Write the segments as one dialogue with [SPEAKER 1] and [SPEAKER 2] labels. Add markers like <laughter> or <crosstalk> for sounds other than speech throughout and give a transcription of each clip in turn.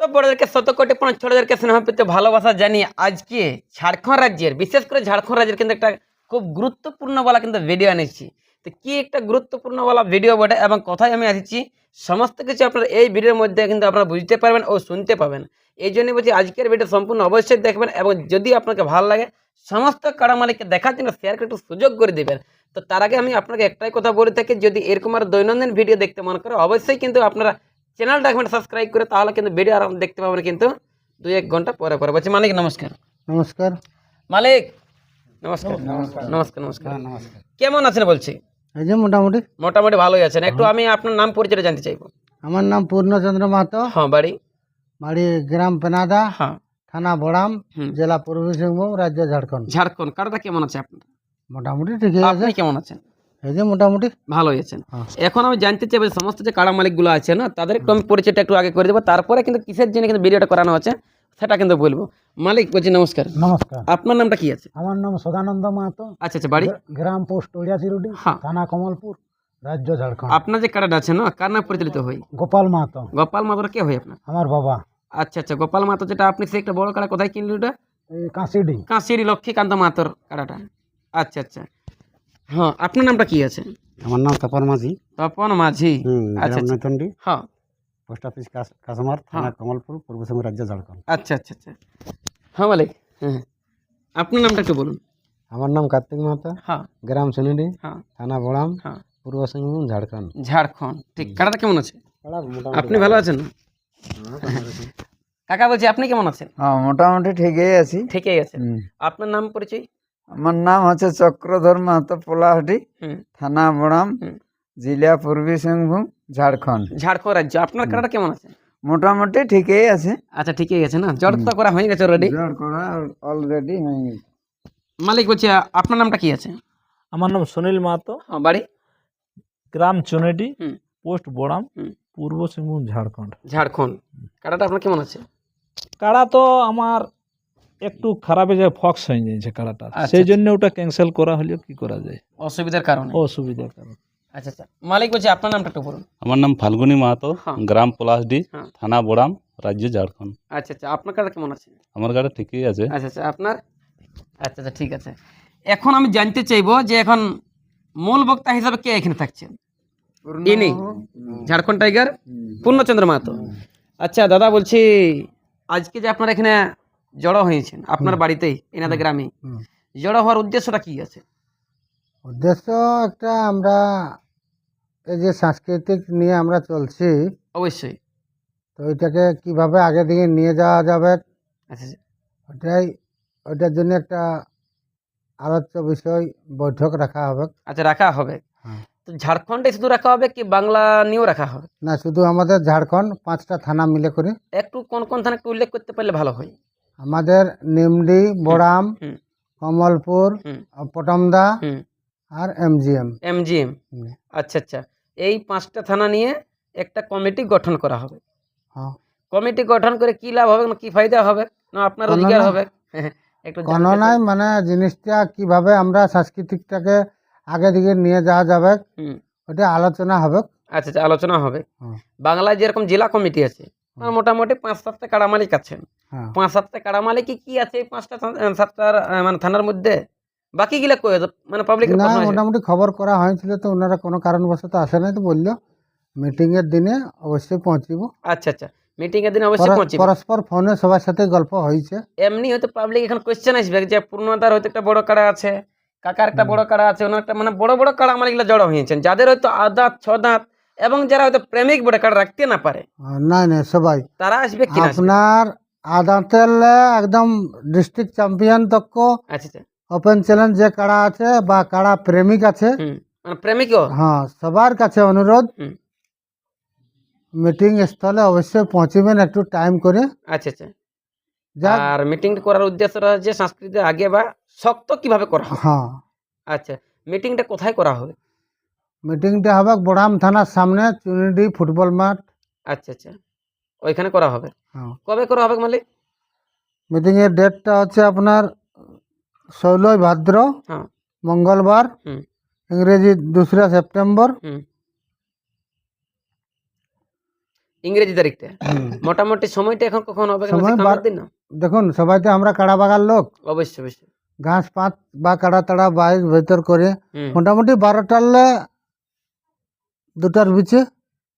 [SPEAKER 1] তো বড়দেরকে শত কোটি পনেরো ছোটদেরকে স্নেহ পেতে ভালোবাসা জানিয়ে আজকে ঝাড়খণ্ড রাজ্যের, বিশেষ করে ঝাড়খণ্ড রাজ্যের কিন্তু একটা খুব গুরুত্বপূর্ণ বলা কিন্তু ভিডিও এনেছি। তো কি একটা গুরুত্বপূর্ণ বলা ভিডিও বটে এবং কথায় আমি আসছি, সমস্ত কিছু আপনারা এই ভিডিওর মধ্যে কিন্তু আপনারা বুঝতে পারবেন ও শুনতে পাবেন। এই জন্য বলছি আজকের ভিডিও সম্পূর্ণ অবশ্যই দেখবেন এবং যদি আপনাকে ভালো লাগে, সমস্ত কাড়া মালিককে দেখার জন্য শেয়ার করে একটু সুযোগ করে দেবেন। তো তার আগে আমি আপনাকে একটাই কথা বলে থাকি, যদি এরকম আর দৈনন্দিন ভিডিও দেখতে মনে করে, অবশ্যই কিন্তু আপনারা চ্যানেলটা এখন সাবস্ক্রাইব করে তাহলে কিন্তু ভিডিও আর দেখতে পাবেন কিন্তু দুই এক ঘণ্টা পরে পরে। বলছি মালিক নমস্কার।
[SPEAKER 2] নমস্কার।
[SPEAKER 1] মালিক নমস্কার। নমস্কার। নমস্কার
[SPEAKER 2] নমস্কার।
[SPEAKER 1] কেমন আছেন বলছি?
[SPEAKER 2] এই যে মোটামুটি।
[SPEAKER 1] মোটামুটি ভালোই আছেন। একটু আমি আপনার নাম পরিচয় জানতে চাইব।
[SPEAKER 2] আমার নাম পূর্ণচন্দ্র মাহাতো।
[SPEAKER 1] হ্যাঁ বাড়ি?
[SPEAKER 2] বাড়ি গ্রাম পেনাদা।
[SPEAKER 1] হ্যাঁ।
[SPEAKER 2] থানা বড়াম। জেলা পূর্বী সিংভূম রাজ্য ঝাড়খণ্ড।
[SPEAKER 1] ঝাড়খণ্ড। কারোটা কেমন আছে আপনার?
[SPEAKER 2] মোটামুটি ঠিকই আছে।
[SPEAKER 1] আপনি কেমন আছেন?
[SPEAKER 2] এই যে মোটামুটি।
[SPEAKER 1] ভালোই আছেন
[SPEAKER 2] হ্যাঁ।
[SPEAKER 1] এখন আমি জানতে চাইব সমস্ত যে কাড়া মালিকগুলো আছে না তাদের একটু আমি পরিচয়টা একটু আগে করে দেবো। তারপরে কিন্তু কিসের জন্য কিন্তু ভিডিওটা করানো আছে সেটা কিন্তু বলব। মালিক বলছি নমস্কার।
[SPEAKER 2] নমস্কার।
[SPEAKER 1] আপনার নামটা কি আছে?
[SPEAKER 2] আমার নাম সদানন্দ মাহাতো।
[SPEAKER 1] আচ্ছা আচ্ছা বাড়ি?
[SPEAKER 2] গ্রাম পোস্ট ওড়িয়াচিরুডি
[SPEAKER 1] হ্যাঁ।
[SPEAKER 2] থানা কমলপুর রাজ্য ঝাড়খণ্ড।
[SPEAKER 1] আপনার যে কাড়াটা আছে না কার নাম পরিচালিত হয়?
[SPEAKER 2] গোপাল মাহাতো।
[SPEAKER 1] গোপাল মাতোর কে হয় আপনার?
[SPEAKER 2] আমার বাবা।
[SPEAKER 1] আচ্ছা আচ্ছা গোপাল মাতো যেটা আপনি সে একটা বড় কাড়া কোথায় কিনলি ওটা?
[SPEAKER 2] এই কাঁসিডি।
[SPEAKER 1] লক্ষ্মীকান্ত মাতোর কাড়াটা। আচ্ছা আচ্ছা। হ্যাঁ আপনার নামটা কি আছে?
[SPEAKER 2] আমার নাম তপন মাঝি।
[SPEAKER 1] তপন মাঝি। আচ্ছা আচ্ছা। হ্যাঁ।
[SPEAKER 2] পোস্ট অফিস কাসমার
[SPEAKER 1] থানা
[SPEAKER 2] কমলপুর পূর্ব সিংহ রাজ্য ঝাড়খণ্ড।
[SPEAKER 1] আচ্ছা আচ্ছা আচ্ছা। হ্যাঁ মালিক। হ্যাঁ হ্যাঁ। আপনার নামটা একটু বলুন।
[SPEAKER 2] আমার নাম কার্তিক মাহাতো।
[SPEAKER 1] হ্যাঁ।
[SPEAKER 2] গ্রাম সুনিডি
[SPEAKER 1] হ্যাঁ।
[SPEAKER 2] থানা বড়াম
[SPEAKER 1] হ্যাঁ।
[SPEAKER 2] পূর্ব সিংভূম ঝাড়খণ্ড।
[SPEAKER 1] ঝাড়খণ্ড। ঠিক কাকাটা কেমন আছে? আপনি ভালো। আছেন? কাকা বলছি আপনি কেমন আছেন?
[SPEAKER 3] হ্যাঁ মোটামুটি ঠিকই আছি।
[SPEAKER 1] ঠিকই আছেন। আপনার নাম পরিচয়?
[SPEAKER 3] আমার নাম হচ্ছে চক্রধর মাহাতো পোলাহাটি থানা বড়াম। জেলা পূর্বী সিংভূম ঝাড়খণ্ড।
[SPEAKER 1] ঝাড়খণ্ড রাজ্য। আপনার কাকাটা কেমন আছে?
[SPEAKER 3] মোটামুটি ঠিকই আছে।
[SPEAKER 1] আচ্ছা ঠিকই আছে না? জট তো করা হয়ে গেছে অলরেডি
[SPEAKER 3] জোর করা অলরেডি হয়ে গেছে।
[SPEAKER 1] মালিক বলছি আপনার নামটা কি আছে?
[SPEAKER 4] আমার নাম সুনীল মাহাতো।
[SPEAKER 1] বাড়ি?
[SPEAKER 4] গ্রাম চুনেটি পোস্ট বড়াম পূর্ব সিংভূম ঝাড়খণ্ড।
[SPEAKER 1] ঝাড়খণ্ড। কাকাটা আপনার কেমন আছে?
[SPEAKER 4] কাড়া তো আমার একটু খারাপ হয়ে যায় ফক্স হয়ে যাচ্ছে কাড়াটা
[SPEAKER 1] আচ্ছা,
[SPEAKER 4] সেই
[SPEAKER 1] আচ্ছা।
[SPEAKER 4] জন্য ওটা ক্যান্সেল করা হলেও কি করা যায়?
[SPEAKER 1] অসুবিধার কারণে।
[SPEAKER 4] অসুবিধার কারণ।
[SPEAKER 1] আচ্ছা আচ্ছা। মালিক বলছি আপনার নামটা একটু বলুন।
[SPEAKER 5] আমার নাম ফাল্গুনি মাহাতো
[SPEAKER 1] হ্যাঁ।
[SPEAKER 5] গ্রাম পলাশডি
[SPEAKER 1] হ্যাঁ।
[SPEAKER 5] থানা বোড়াম রাজ্য ঝাড়খণ্ড।
[SPEAKER 1] আচ্ছা আচ্ছা। আপনার কাটা কেমন আছে?
[SPEAKER 5] আমার গাড়ি ঠিকই আছে।
[SPEAKER 1] আচ্ছা আচ্ছা। আপনার? আচ্ছা আচ্ছা ঠিক আছে। এখন আমি জানতে চাইব যে এখন মূল বক্তা হিসাবে কে এখানে থাকছেন? ইনি ঝাড়খণ্ড টাইগার পূর্ণচন্দ্র মাহাতো। আচ্ছা দাদা বলছি আজকে যে আপনার এখানে জড়ো হয়েছেন আপনার বাড়িতেই এনাদের গ্রামে। জড়ো হওয়ার উদ্দেশ্যটা কি আছে?
[SPEAKER 2] উদ্দেশ্য একটা আমরা এই যে সাংস্কৃতিক নিয়ে আমরা চলছি
[SPEAKER 1] অবশ্যই।
[SPEAKER 2] তো এটাকে কীভাবে আগে দিকে নিয়ে যাওয়া যাবে
[SPEAKER 1] আচ্ছা আচ্ছা।
[SPEAKER 2] ওটাই ওইটার জন্য একটা আলোচ্য বিষয় বৈঠক রাখা হবে।
[SPEAKER 1] আচ্ছা রাখা হবে।
[SPEAKER 2] হ্যাঁ।
[SPEAKER 1] তো ঝাড়খণ্ডে শুধু রাখা হবে কি বাংলা নিয়েও রাখা হবে?
[SPEAKER 2] না শুধু আমাদের ঝাড়খণ্ড পাঁচটা থানা মিলে করে।
[SPEAKER 1] একটু কোন কোন থানা একটু উল্লেখ করতে পারলে ভালো হয়।
[SPEAKER 2] আমাদের নিমডি বড়াম। কমলপুর। পটমদা আর এমজিএম।
[SPEAKER 1] এমজিএম। আচ্ছা আচ্ছা। এই পাঁচটা থানা নিয়ে একটা কমিটি গঠন করা হবে।
[SPEAKER 2] হ্যাঁ।
[SPEAKER 1] কমিটি গঠন করে কি লাভ হবে না কি ফায়দা হবে না আপনার
[SPEAKER 2] না।
[SPEAKER 1] হবে? <laughs>
[SPEAKER 2] কোনো নাই মানে জিনিসটা কীভাবে আমরা সাংস্কৃতিকটাকে আগে দিকে নিয়ে যাওয়া যাবে। ওটা আলোচনা হবে।
[SPEAKER 1] আচ্ছা আচ্ছা আলোচনা হবে। বাংলায় যেরকম জেলা কমিটি আছে মোটামুটি পাঁচ সাতটা কাড়া মালিক আছেন।
[SPEAKER 2] হ্যাঁ।
[SPEAKER 1] পাঁচ সাতটা কাড়া মালিক কি আছে এই পাঁচটা সাতটার মানে থানার মধ্যে? বাকি গিলা কই মানে পাবলিক
[SPEAKER 2] না মোটামুটি খবর করা হয়েছিল তো ওনারা কোনো কারণবশত আসে নাই তো বলল। মিটিংয়ের দিনে অবশ্যই পৌঁছিব।
[SPEAKER 1] আচ্ছা আচ্ছা। মিটিং এর দিন অবশ্যই পৌঁছিবে।
[SPEAKER 2] পরস্পর ফোনে সবার সাথে গল্প হয়েছে।
[SPEAKER 1] এমনি হয়তো পাবলিক এখন কোয়েশ্চেন আসবে যে পূর্ণতার হয়তো একটা বড় কাড়া আছে কাকার একটা বড় কাড়া আছে ওনার একটা মানে বড় বড় কাড়া আমার এগুলো জড়ো হয়েছেন। যাদের হয়তো আট দাঁত ছ দাঁত এবং যারা হয়তো প্রেমিক বড় কাড়া রাখতে না পারে।
[SPEAKER 2] না না সবাই।
[SPEAKER 1] তারা আসবে কি
[SPEAKER 2] আপনার আদাতেল একদম ডিস্ট্রিক্ট চ্যাম্পিয়ন তক
[SPEAKER 1] আচ্ছা আচ্ছা।
[SPEAKER 2] ওপেন চ্যালেঞ্জ যে কাড়া আছে বা কাড়া প্রেমিক আছে
[SPEAKER 1] মানে প্রেমিকও?
[SPEAKER 2] হ্যাঁ সবার কাছে অনুরোধ। মিটিং স্থলে অবশ্যই পৌঁছিবেন একটু টাইম করে।
[SPEAKER 1] আচ্ছা আচ্ছা। আর মিটিং করার উদ্দেশ্যটা যে সংস্কৃতি আগে বা শক্ত কীভাবে করা
[SPEAKER 2] হ্যাঁ।
[SPEAKER 1] আচ্ছা মিটিংটা কোথায় করা হবে?
[SPEAKER 2] মিটিংটা হবে বড়াম থানার সামনে চুনিডি ফুটবল মাঠ।
[SPEAKER 1] আচ্ছা আচ্ছা। ওইখানে করা হবে?
[SPEAKER 2] হ্যাঁ।
[SPEAKER 1] কবে করা হবে মালিক?
[SPEAKER 2] মিটিংয়ের ডেটটা হচ্ছে আপনার ষোলোই ভাদ্র
[SPEAKER 1] হ্যাঁ।
[SPEAKER 2] মঙ্গলবার
[SPEAKER 1] হুম।
[SPEAKER 2] ইংরেজি দোসরা সেপ্টেম্বর।
[SPEAKER 1] হুম। ইংরেজি তারিখটা? মোটামুটি সময়টা এখন কখন হবে?
[SPEAKER 2] সময়
[SPEAKER 1] কামের
[SPEAKER 2] বার-
[SPEAKER 1] দিন না?
[SPEAKER 2] দেখুন সবাই তো আমরা কাড়া বাগার লোক।
[SPEAKER 1] অবশ্যই অবশ্যই।
[SPEAKER 2] ঘাস পাত বা কাড়া তাড়া বাইর ভেতর করে
[SPEAKER 1] হুম।
[SPEAKER 2] মোটামুটি বারোটারলে দুটার বিচে?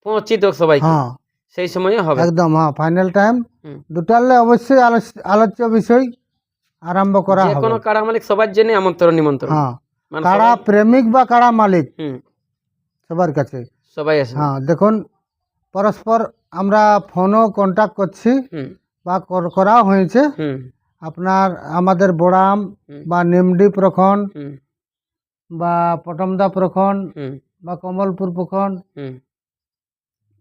[SPEAKER 1] পৌঁছি সবাই
[SPEAKER 2] হ্যাঁ।
[SPEAKER 1] সেই সময় হবে।
[SPEAKER 2] একদম হ্যাঁ ফাইনাল টাইম। দুটারলে অবশ্যই আলোচ্য বিষয় আরম্ভ করা
[SPEAKER 1] যে
[SPEAKER 2] হবে।
[SPEAKER 1] কোনো কাড়া মালিক সবার জন্য আমন্ত্রণ নিমন্ত্রণ।
[SPEAKER 2] হ্যাঁ।
[SPEAKER 1] মানে
[SPEAKER 2] কাড়া প্রেমিক বা কারা মালিক?
[SPEAKER 1] হুম,
[SPEAKER 2] সবার কাছে।
[SPEAKER 1] সবাই আছে
[SPEAKER 2] হ্যাঁ দেখুন পরস্পর আমরা ফোনও কন্ট্যাক্ট করছি বা কর- করা হয়েছে। আপনার আমাদের বোড়াম বা নিমডি প্রখণ্ড বা পটমদা
[SPEAKER 1] হুম।
[SPEAKER 2] বা কমলপুর প্রখণ্ড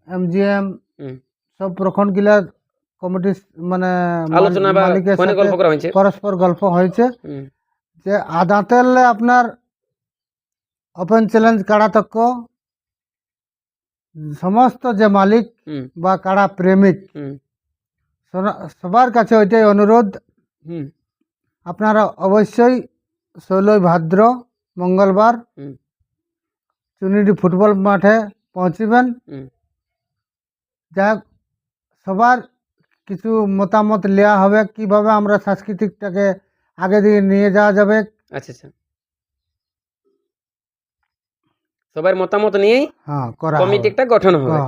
[SPEAKER 2] এমজিএম
[SPEAKER 1] হুম।
[SPEAKER 2] সব প্রখণ্ড গিলা কমিটি মানে
[SPEAKER 1] আলোচনা বা ফোনে গল্প করা হয়েছে?
[SPEAKER 2] পরস্পর গল্প হয়েছে। যে আদাতের আপনার ওপেন চ্যালেঞ্জ কাড়া তক্ক? সমস্ত যে মালিক বা কাড়া প্রেমিক সবার কাছে ওইটাই অনুরোধ। আপনারা অবশ্যই ষোলোই ভাদ্র মঙ্গলবার চুনিডি ফুটবল মাঠে পৌঁছিবেন
[SPEAKER 1] হুম
[SPEAKER 2] যাই হোক, সবার কিছু মতামত নেওয়া হবে কীভাবে আমরা সাংস্কৃতিকটাকে আগে দিয়ে নিয়ে যাওয়া যাবে
[SPEAKER 1] আচ্ছা আচ্ছা সবার মতামত নিয়েই
[SPEAKER 2] হ্যাঁ করা।
[SPEAKER 1] কমিটি একটা গঠন হবে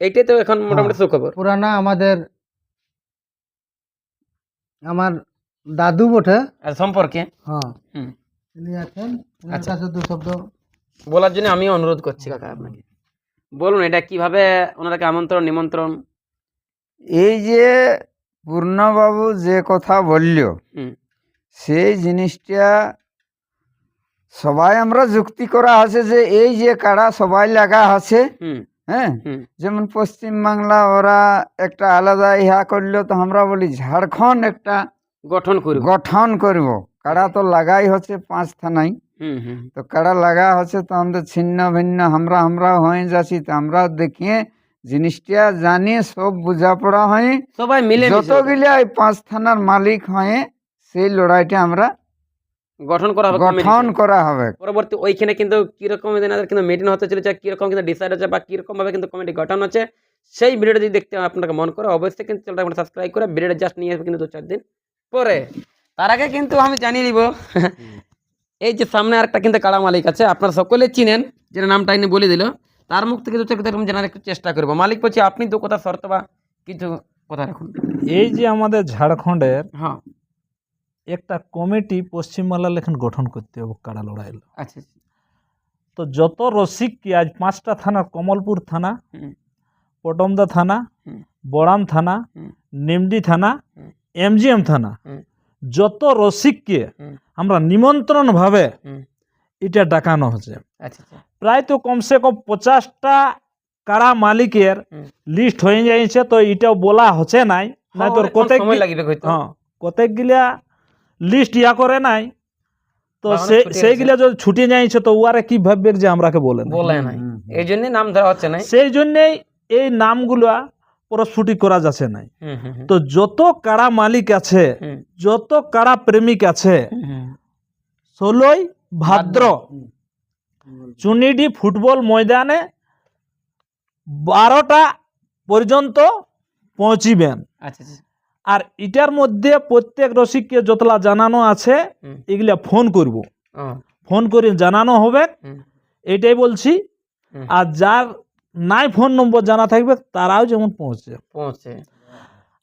[SPEAKER 1] এইটাই তো এখন মোটামুটি সুখবর
[SPEAKER 2] পুরানা আমাদের আমার দাদু বটে
[SPEAKER 1] সম্পর্কে
[SPEAKER 2] হ্যাঁ
[SPEAKER 1] হুম
[SPEAKER 2] তিনি আছেন
[SPEAKER 1] আচ্ছা।
[SPEAKER 2] কাছে দু শব্দ
[SPEAKER 1] বলার জন্য আমি অনুরোধ করছি। কাকা আপনাকে। বলুন এটা কীভাবে ওনাদেরকে আমন্ত্রণ নিমন্ত্রণ?
[SPEAKER 3] এই যে পূর্ণবাবু যে কথা বলল সেই জিনিসটা সবাই আমরা যুক্তি করা আছে যে এই যে কাড়া সবাই লাগা আছে হ্যাঁ? যেমন পশ্চিম বাংলা ওরা একটা আলাদা ইহা করল তো আমরা বলি ঝাড়খণ্ড একটা
[SPEAKER 1] গঠন করব।
[SPEAKER 3] গঠন করব। কাড়া তো লাগাই হচ্ছে পাঁচ থানায়।
[SPEAKER 1] হুম হুম
[SPEAKER 3] তো কাড়া লাগা হচ্ছে তো আমাদের ছিন্ন ভিন্ন আমরা আমরা হয়ে যাচ্ছি। তো আমরা দেখিয়ে জিনিসটা জানি সব বোঝাপড়া হয়ে
[SPEAKER 1] সবাই মিলে
[SPEAKER 3] যতগুলা পাঁচ থানার মালিক হয়ে সেই লড়াইটা আমরা
[SPEAKER 1] গঠন করা হবে
[SPEAKER 3] গঠন করা হবে।
[SPEAKER 1] পরবর্তী ওইখানে কিন্তু কীরকম কিন্তু মিটিং হতে চলেছে কীরকম কিন্তু ডিসাইড হচ্ছে বা কীরকম ভাবে কিন্তু কমিটি গঠন হচ্ছে সেই ভিডিওটা যদি দেখতে আপনাকে মন করে অবশ্যই কিন্তু চ্যানেলটা সাবস্ক্রাইব করে ভিডিওটা জাস্ট নিয়ে আসবে কিন্তু দু চার দিন পরে। তার আগে কিন্তু আমি জানিয়ে দিব এই যে সামনে আরেকটা কিন্তু কাড়া মালিক আছে আপনারা সকলে চিনেন যেটা নামটা এনে বলে দিল তার মুখ থেকে দু চার জানার একটু চেষ্টা করব মালিক বলছি আপনি দু কথা শর্ত বা কিছু কথা রাখুন
[SPEAKER 4] এই যে আমাদের ঝাড়খণ্ডের
[SPEAKER 1] হ্যাঁ
[SPEAKER 4] একটা কমিটি পশ্চিমবাংলার লেখান গঠন করতে হবে কাড়া লড়াই
[SPEAKER 1] আচ্ছা আচ্ছা।
[SPEAKER 4] তো যত রসিক কি আজ পাঁচটা থানা কমলপুর থানা পটমদা থানা। বড়াম থানা নিমডি থানা। এমজিএম থানা। যত রসিককে আমরা নিমন্ত্রণ ভাবে এটা ডাকানো হচ্ছে।
[SPEAKER 1] আচ্ছা আচ্ছা।
[SPEAKER 4] প্রায় তো কমসে কম পচাশটা কারা মালিকের লিস্ট হয়ে যাইছে তো এটাও বলা হচ্ছে নাই। নাই তোর কতক
[SPEAKER 1] সময় লাগবে হয়তো।
[SPEAKER 4] হ্যাঁ কতক গিলা লিস্ট ইয়া করে নাই। তো
[SPEAKER 1] বা
[SPEAKER 4] সে সেইগুলা যদি ছুটি যাইছে তো উয়ারে কি ভাববে যে আমরাকে বলে নাই।
[SPEAKER 1] বলে নাই। এই জন্য নাম ধরা হচ্ছে না
[SPEAKER 4] সেই জন্যেই এই নামগুলা প্রস্ফুটি করা যাচ্ছে নাই। তো যত কারা মালিক আছে যত কারা প্রেমিক আছে। ষোলোই ভাদ্র চুনিডি ফুটবল ময়দানে বারোটা পর্যন্ত পৌঁছিবেন।
[SPEAKER 1] আচ্ছা আচ্ছা।
[SPEAKER 4] আর এটার মধ্যে প্রত্যেক রসিককে যতলা জানানো আছে। এগুলা ফোন করব। ফোন করে জানানো হবে। এটাই বলছি। আর যার নাই ফোন নম্বর জানা থাকবে তারাও যেমন পৌঁছে।
[SPEAKER 1] পৌঁছে।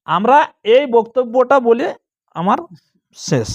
[SPEAKER 4] আমরা এই বক্তব্যটা বলে আমার শেষ।